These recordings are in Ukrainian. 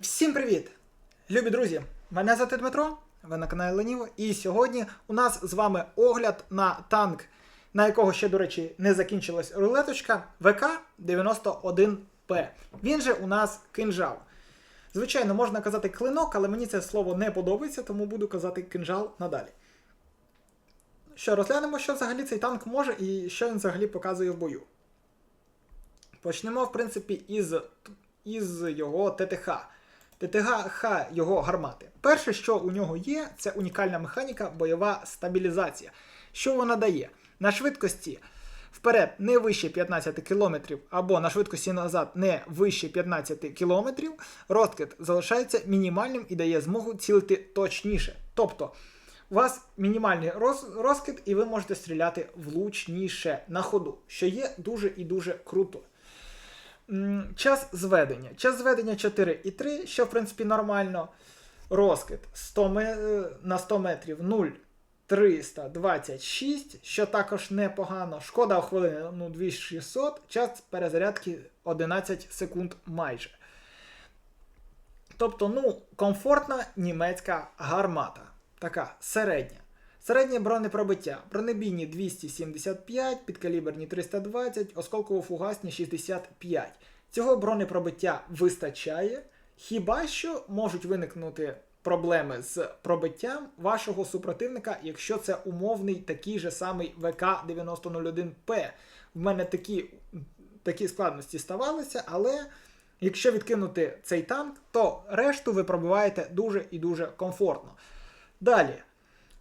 Всім привіт! Любі друзі! Мене звати Дмитро, ви на каналі Леніво, і сьогодні у нас з вами огляд на танк, на якого ще, до речі, не закінчилась рулеточка ВК-91П. Він же у нас кинжал. Звичайно, можна казати клинок, але мені це слово не подобається, тому буду казати кинжал надалі. Що, розглянемо, що взагалі цей танк може і що він взагалі показує в бою. Почнемо, в принципі, із, із його ТТХ. ТТХ його гармати. Перше, що у нього є, це унікальна механіка, бойова стабілізація. Що вона дає? На швидкості вперед не вище 15 км, або на швидкості назад не вище 15 км, розкид залишається мінімальним і дає змогу цілити точніше. Тобто, у вас мінімальний роз, розкид, і ви можете стріляти влучніше на ходу, що є дуже і дуже круто. Час зведення. Час зведення 4,3, що в принципі нормально. Розкид 100 ме- е, на 100 метрів 0,326, що також непогано. Шкода у хвилини ну, 2600, час перезарядки 11 секунд майже. Тобто, ну, комфортна німецька гармата. Така середня. Середнє бронепробиття. Бронебійні 275, підкаліберні 320, осколково-фугасні 65. Цього бронепробиття вистачає. Хіба що можуть виникнути проблеми з пробиттям вашого супротивника, якщо це умовний такий же самий ВК-9001П. В мене такі, такі складності ставалися, але якщо відкинути цей танк, то решту ви пробиваєте дуже і дуже комфортно. Далі.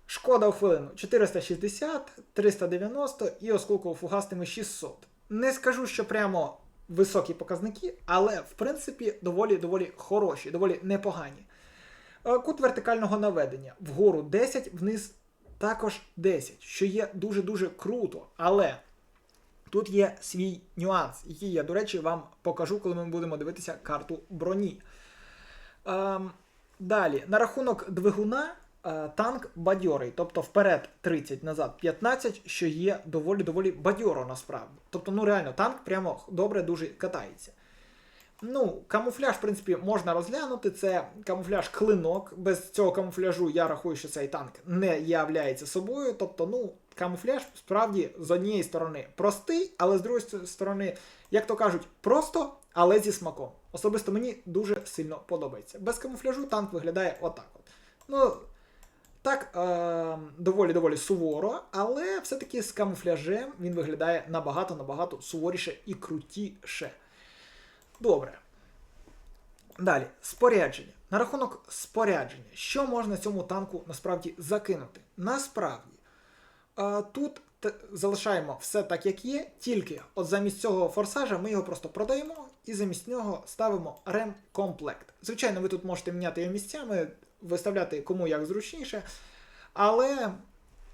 Шкода у хвилину 460, 390 і осколково-фугасними 600. Не скажу, що прямо високі показники, але в принципі доволі доволі хороші, доволі непогані. Е, Кут вертикального наведення. Вгору 10, вниз також 10, що є дуже-дуже круто. Але тут є свій нюанс, який я, до речі, вам покажу, коли ми будемо дивитися карту броні. Ем, далі, на рахунок двигуна. Е, Танк бадьорий, тобто вперед 30, назад 15, що є доволі-доволі бадьоро насправді. Тобто, ну реально, танк прямо добре дуже катається. Ну, камуфляж, в принципі, можна розглянути. Це камуфляж клинок. Без цього камуфляжу я рахую, що цей танк не являється собою. Тобто, ну, камуфляж справді з однієї сторони простий, але з другої сторони, як то кажуть, просто, але зі смаком. Особисто мені дуже сильно подобається. Без камуфляжу танк виглядає отак. От. Ну, так, е, доволі доволі суворо, але все-таки з камуфляжем він виглядає набагато-набагато суворіше і крутіше. Добре. Далі, спорядження. На рахунок спорядження, що можна цьому танку насправді закинути? Насправді, е, тут залишаємо все так, як є, тільки от замість цього форсажа ми його просто продаємо і замість нього ставимо ремкомплект. Звичайно, ви тут можете міняти його місцями, виставляти кому як зручніше, але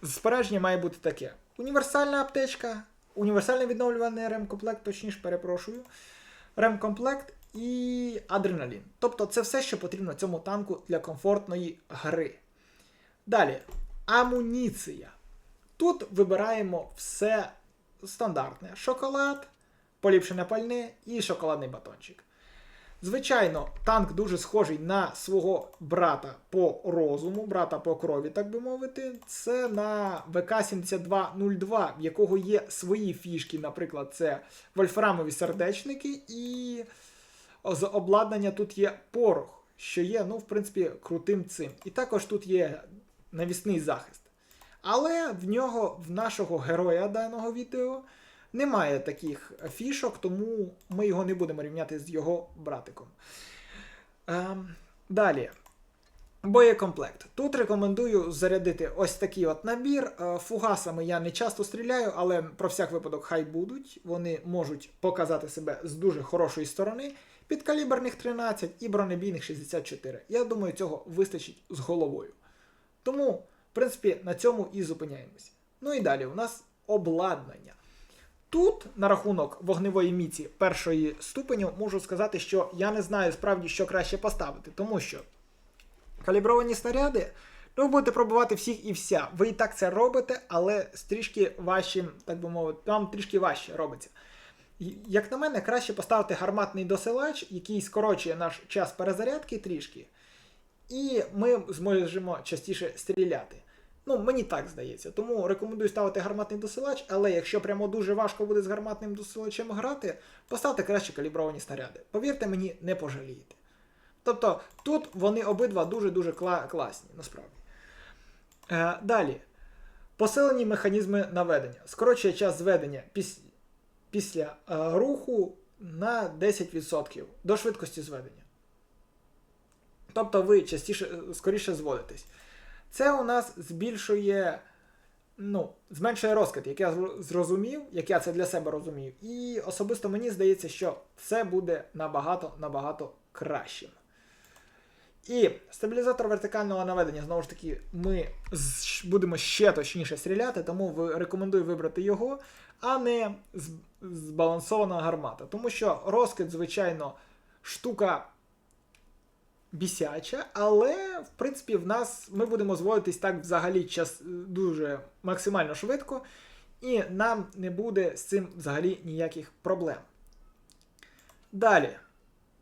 спорядження має бути таке: універсальна аптечка, універсальний відновлюваний ремкомплект, точніше, перепрошую ремкомплект і адреналін. Тобто це все, що потрібно цьому танку для комфортної гри. Далі, амуніція. Тут вибираємо все стандартне: шоколад, поліпшене пальне і шоколадний батончик. Звичайно, танк дуже схожий на свого брата по розуму, брата по крові, так би мовити. Це на ВК-7202, в якого є свої фішки, наприклад, це вольфрамові сердечники, і з обладнання тут є порох, що є, ну, в принципі, крутим цим. І також тут є навісний захист. Але в нього, в нашого героя даного відео, немає таких фішок, тому ми його не будемо рівняти з його братиком. Ем, далі. Боєкомплект. Тут рекомендую зарядити ось такий от набір. Е, Фугасами я не часто стріляю, але про всяк випадок хай будуть. Вони можуть показати себе з дуже хорошої сторони. Підкаліберних 13 і бронебійних 64. Я думаю, цього вистачить з головою. Тому, в принципі, на цьому і зупиняємося. Ну і далі у нас обладнання. Тут, на рахунок вогневої міці першої ступеню, можу сказати, що я не знаю справді, що краще поставити, тому що калібровані снаряди, ну ви будете пробувати всіх і вся. Ви і так це робите, але трішки важчим, так би мовити, вам трішки важче робиться. Як на мене, краще поставити гарматний досилач, який скорочує наш час перезарядки трішки, і ми зможемо частіше стріляти. Ну, мені так здається. Тому рекомендую ставити гарматний досилач, але якщо прямо дуже важко буде з гарматним досилачем грати, поставте краще калібровані снаряди. Повірте мені, не пожалієте. Тобто тут вони обидва дуже-дуже кла- класні, насправді. Е, далі. Посилені механізми наведення. Скорочує час зведення піс- після е, руху на 10% до швидкості зведення. Тобто ви частіше, скоріше зводитесь. Це у нас збільшує, ну, зменшує розкид, як я зрозумів, як я це для себе розумію. І особисто мені здається, що це буде набагато набагато кращим. І стабілізатор вертикального наведення, знову ж таки, ми будемо ще точніше стріляти, тому рекомендую вибрати його, а не збалансована гармата. Тому що розкид, звичайно, штука бісяча, але в принципі в нас ми будемо зводитись так взагалі час дуже максимально швидко, і нам не буде з цим взагалі ніяких проблем. Далі.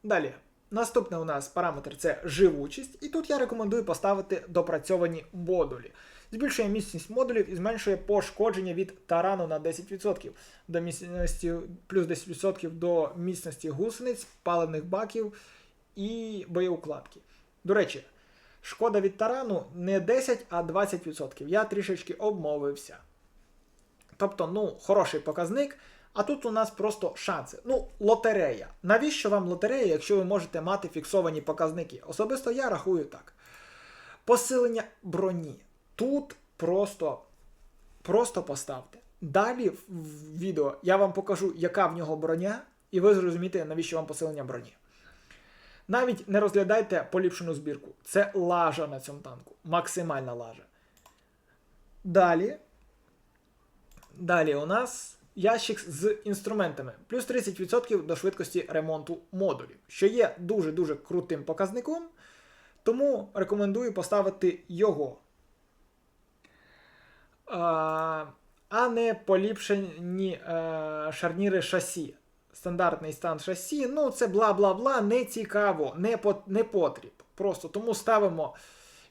Далі. Наступний у нас параметр це живучість, і тут я рекомендую поставити допрацьовані модулі. Збільшує міцність модулів і зменшує пошкодження від тарану на 10%, до міцності плюс 10% до міцності гусениць, паливних баків і боєукладки. До речі, шкода від тарану не 10, а 20%. Я трішечки обмовився. Тобто, ну, хороший показник. А тут у нас просто шанси. Ну, лотерея. Навіщо вам лотерея, якщо ви можете мати фіксовані показники? Особисто я рахую так. Посилення броні. Тут просто, просто поставте. Далі в відео я вам покажу, яка в нього броня, і ви зрозумієте, навіщо вам посилення броні. Навіть не розглядайте поліпшену збірку. Це лажа на цьому танку. Максимальна лажа. Далі. Далі у нас ящик з інструментами. Плюс 30% до швидкості ремонту модулів, що є дуже-дуже крутим показником. Тому рекомендую поставити його. А, не поліпшені е, шарніри шасі. Стандартний стан шасі, ну це бла-бла-бла, не цікаво, не, по, не потріб. Просто тому ставимо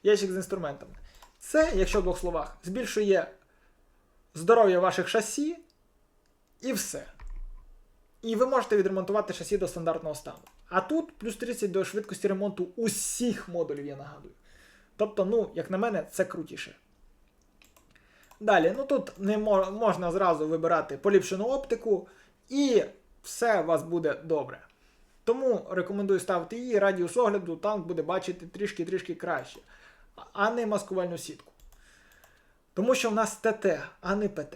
ящик з інструментами. Це, якщо в двох словах, збільшує здоров'я ваших шасі і все. І ви можете відремонтувати шасі до стандартного стану. А тут плюс 30 до швидкості ремонту усіх модулів, я нагадую. Тобто, ну, як на мене, це крутіше. Далі, ну тут не можна зразу вибирати поліпшену оптику, і все у вас буде добре. Тому рекомендую ставити її, радіус огляду, танк буде бачити трішки-трішки краще, а не маскувальну сітку. Тому що в нас ТТ, а не ПТ.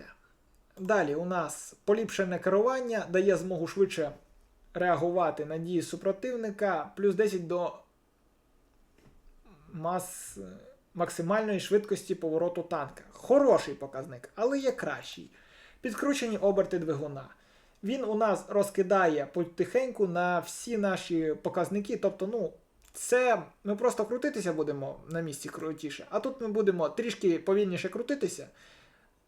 Далі у нас поліпшене керування дає змогу швидше реагувати на дії супротивника, плюс 10 до мас... максимальної швидкості повороту танка. Хороший показник, але є кращий. Підкручені оберти двигуна. Він у нас розкидає потихеньку на всі наші показники. Тобто, ну, це ми просто крутитися будемо на місці крутіше, а тут ми будемо трішки повільніше крутитися,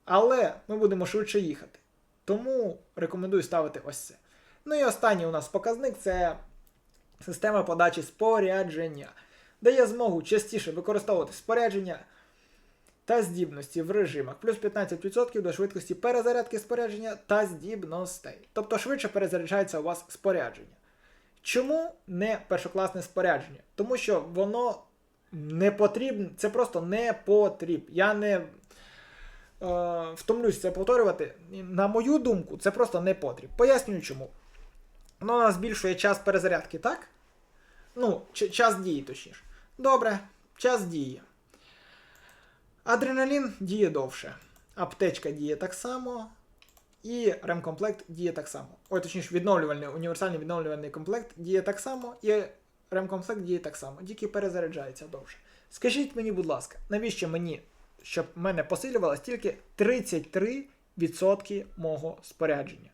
але ми будемо швидше їхати. Тому рекомендую ставити ось це. Ну і останній у нас показник це система подачі спорядження. Дає змогу частіше використовувати спорядження та здібності в режимах, плюс 15% до швидкості перезарядки спорядження та здібностей. Тобто швидше перезаряджається у вас спорядження. Чому не першокласне спорядження? Тому що воно не потрібне, це просто не потрібно. Я не е, втомлюсь це повторювати. На мою думку, це просто не потріб. Пояснюю чому. Воно нас збільшує час перезарядки, так? Ну, час дії, точніше. Добре, час дії. Адреналін діє довше. Аптечка діє так само. І ремкомплект діє так само. Ой, точніше, відновлювальний, універсальний відновлювальний комплект діє так само, і ремкомплект діє так само, тільки перезаряджається довше. Скажіть мені, будь ласка, навіщо мені, щоб мене посилювалось тільки 33% мого спорядження?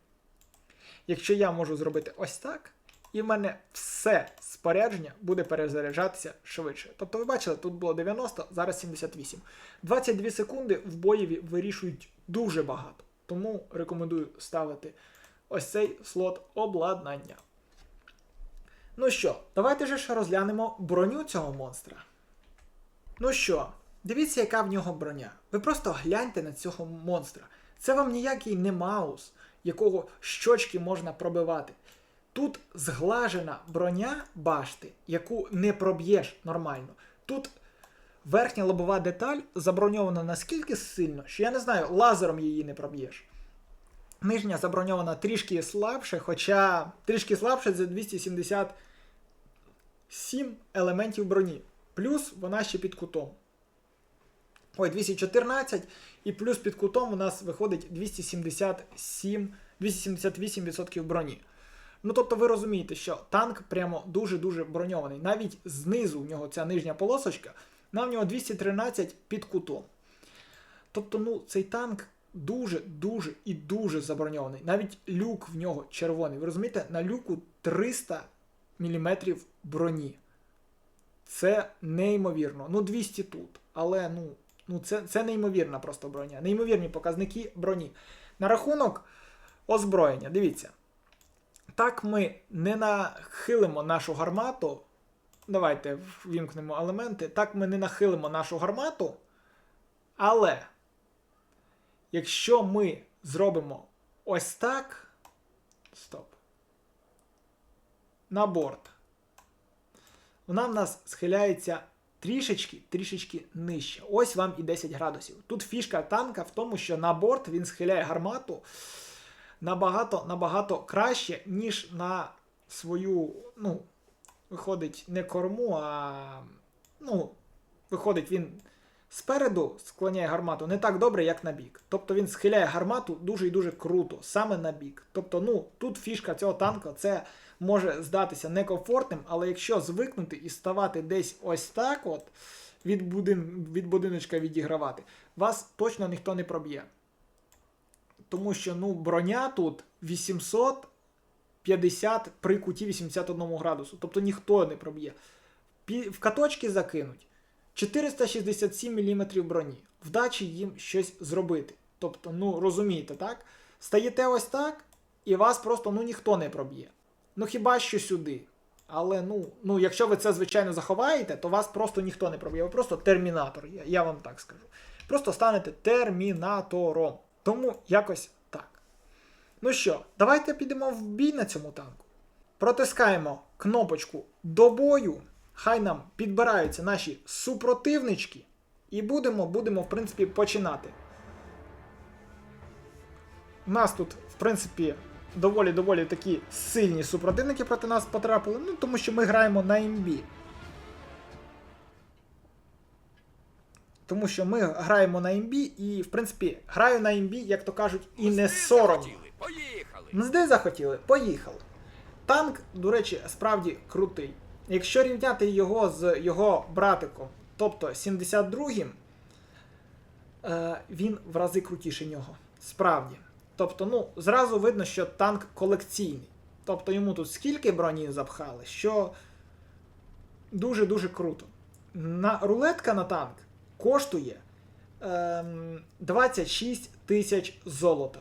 Якщо я можу зробити ось так, і в мене все спорядження буде перезаряджатися швидше. Тобто, ви бачили, тут було 90, зараз 78. 22 секунди в боєві вирішують дуже багато. Тому рекомендую ставити ось цей слот обладнання. Ну що, давайте ж розглянемо броню цього монстра. Ну що, дивіться, яка в нього броня. Ви просто гляньте на цього монстра. Це вам ніякий не маус, якого щочки можна пробивати. Тут зглажена броня башти, яку не проб'єш нормально. Тут верхня лобова деталь заброньована наскільки сильно, що я не знаю, лазером її не проб'єш. Нижня заброньована трішки слабше, хоча трішки слабше за 277 елементів броні. Плюс вона ще під кутом. Ой, 214, і плюс під кутом у нас виходить 277, 278% броні. Ну, тобто ви розумієте, що танк прямо дуже-дуже броньований. Навіть знизу у нього ця нижня полосочка, на в нього 213 під кутом. Тобто, ну, цей танк дуже-дуже і дуже заброньований. Навіть люк в нього червоний. Ви розумієте, на люку 300 мм броні. Це неймовірно. Ну, 200 тут. Але ну, ну це, це неймовірна просто броня. Неймовірні показники броні. На рахунок озброєння, дивіться. Так ми не нахилимо нашу гармату. Давайте вімкнемо елементи. Так ми не нахилимо нашу гармату. Але якщо ми зробимо ось так. Стоп. На борт. Вона в нас схиляється трішечки, трішечки нижче. Ось вам і 10 градусів. Тут фішка танка в тому, що на борт він схиляє гармату набагато набагато краще, ніж на свою, ну, виходить, не корму, а. Ну, виходить, він спереду склоняє гармату не так добре, як на бік. Тобто він схиляє гармату дуже і дуже круто, саме на бік. Тобто, ну, тут фішка цього танка це може здатися некомфортним, але якщо звикнути і ставати десь ось так, от, від, будин, від будиночка відігравати, вас точно ніхто не проб'є. Тому що ну, броня тут 850 при куті 81 градусу. Тобто ніхто не проб'є. В каточки закинуть 467 мм броні. Вдачі їм щось зробити. Тобто, ну розумієте, так? Стаєте ось так, і вас просто ну, ніхто не проб'є. Ну хіба що сюди. Але ну, ну, якщо ви це, звичайно, заховаєте, то вас просто ніхто не проб'є. Ви просто термінатор, я, я вам так скажу. Просто станете термінатором. Тому якось так. Ну що, давайте підемо в бій на цьому танку. Протискаємо кнопочку до бою. Хай нам підбираються наші супротивнички. І будемо, будемо, в принципі, починати. У нас тут, в принципі, доволі-доволі такі сильні супротивники проти нас потрапили, ну тому що ми граємо на імбі. Тому що ми граємо на імбі, і, в принципі, граю на імбі, як то кажуть, і не соромно. Мзди захотіли, поїхали. Танк, до речі, справді крутий. Якщо рівняти його з його братиком, тобто 72-м, е, він в рази крутіший нього. Справді. Тобто, ну, зразу видно, що танк колекційний. Тобто йому тут скільки броні запхали, що дуже-дуже круто. На, рулетка на танк коштує ем, 26 тисяч золота.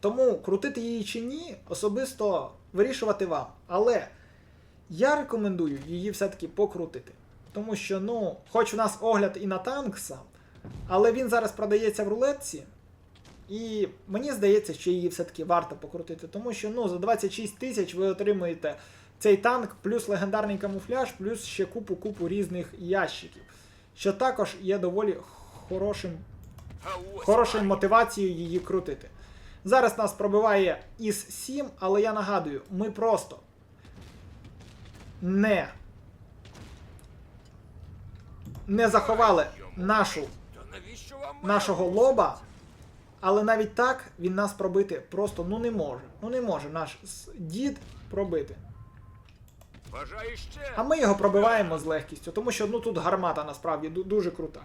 Тому крутити її чи ні, особисто вирішувати вам. Але я рекомендую її все-таки покрутити. Тому що, ну, хоч у нас огляд і на танк сам, але він зараз продається в рулетці. І мені здається, що її все-таки варто покрутити, тому що ну, за 26 тисяч ви отримуєте цей танк, плюс легендарний камуфляж, плюс ще купу-купу різних ящиків. Що також є доволі хорошим хорошою мотивацією її крутити. Зараз нас пробиває із 7, але я нагадую, ми просто не, не заховали нашу, нашого лоба, але навіть так він нас пробити просто ну не може. Ну не може наш дід пробити. А ми його пробиваємо з легкістю, тому що ну тут гармата насправді дуже крута.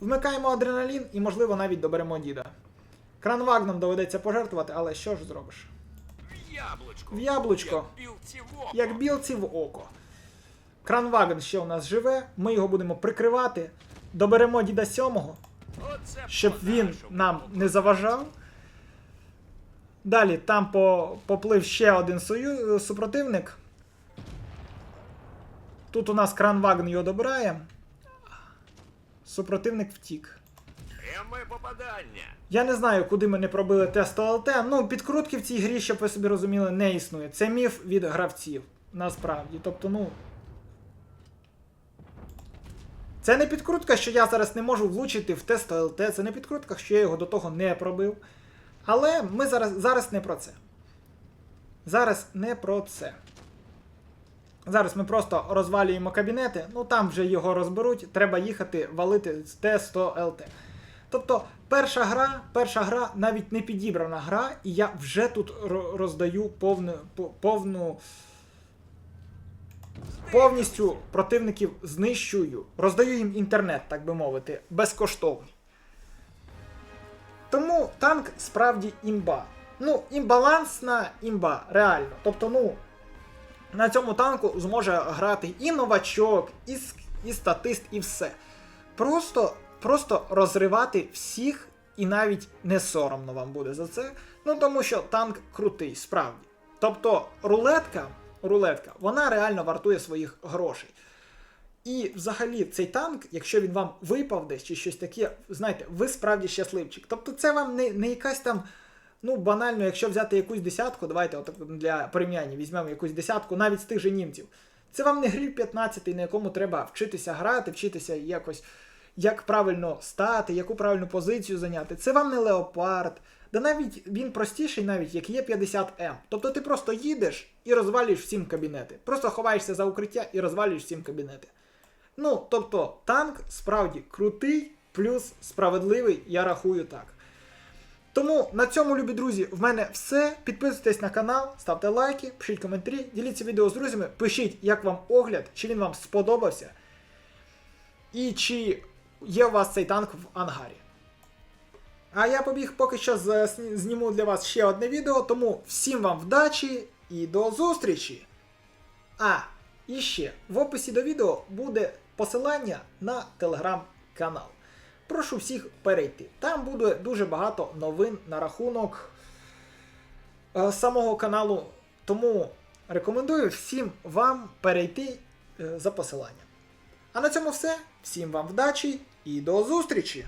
Вмикаємо адреналін і, можливо, навіть доберемо діда. Кранваг нам доведеться пожертвувати, але що ж зробиш? В яблучко. В яблучко. Як білці в око. Кранваген ще у нас живе, ми його будемо прикривати. Доберемо діда сьомого, щоб він нам не заважав. Далі там поплив ще один сою, супротивник. Тут у нас кранваген його добирає. Супротивник втік. Попадання. Я не знаю, куди ми не пробили тест ОЛТ. Ну, підкрутки в цій грі, щоб ви собі розуміли, не існує. Це міф від гравців. Насправді. Тобто, ну. Це не підкрутка, що я зараз не можу влучити в тест ОЛТ. Це не підкрутка, що я його до того не пробив. Але ми зараз, зараз не про це. Зараз не про це. Зараз ми просто розвалюємо кабінети, ну там вже його розберуть, треба їхати валити з Т100 ЛТ. Тобто, перша гра, перша гра навіть не підібрана гра, і я вже тут роздаю повну, повну. Повністю противників знищую. Роздаю їм інтернет, так би мовити, безкоштовний. Тому танк справді імба. Ну, імбалансна імба, реально. Тобто, ну, на цьому танку зможе грати і новачок, і, і статист, і все. Просто, просто розривати всіх, і навіть не соромно вам буде за це. Ну тому що танк крутий, справді. Тобто, рулетка, рулетка, вона реально вартує своїх грошей. І взагалі цей танк, якщо він вам випав десь чи щось таке, знаєте, ви справді щасливчик. Тобто це вам не, не якась там, ну банально, якщо взяти якусь десятку, давайте от для порівняння візьмемо якусь десятку, навіть з тих же німців. Це вам не гриль 15, на якому треба вчитися грати, вчитися якось, як правильно стати, яку правильну позицію зайняти. Це вам не леопард. Да навіть він простіший, навіть як є 50М. Тобто ти просто їдеш і розвалюєш всім кабінети. Просто ховаєшся за укриття і розвалюєш всім кабінети. Ну, тобто, танк справді крутий, плюс справедливий, я рахую так. Тому на цьому, любі друзі, в мене все. Підписуйтесь на канал, ставте лайки, пишіть коментарі, діліться відео з друзями, пишіть, як вам огляд, чи він вам сподобався. І чи є у вас цей танк в ангарі. А я побіг поки що зніму для вас ще одне відео, тому всім вам вдачі і до зустрічі! А, і ще в описі до відео буде посилання на телеграм-канал. Прошу всіх перейти. Там буде дуже багато новин на рахунок е, самого каналу. Тому рекомендую всім вам перейти е, за посиланням. А на цьому все. Всім вам вдачі і до зустрічі!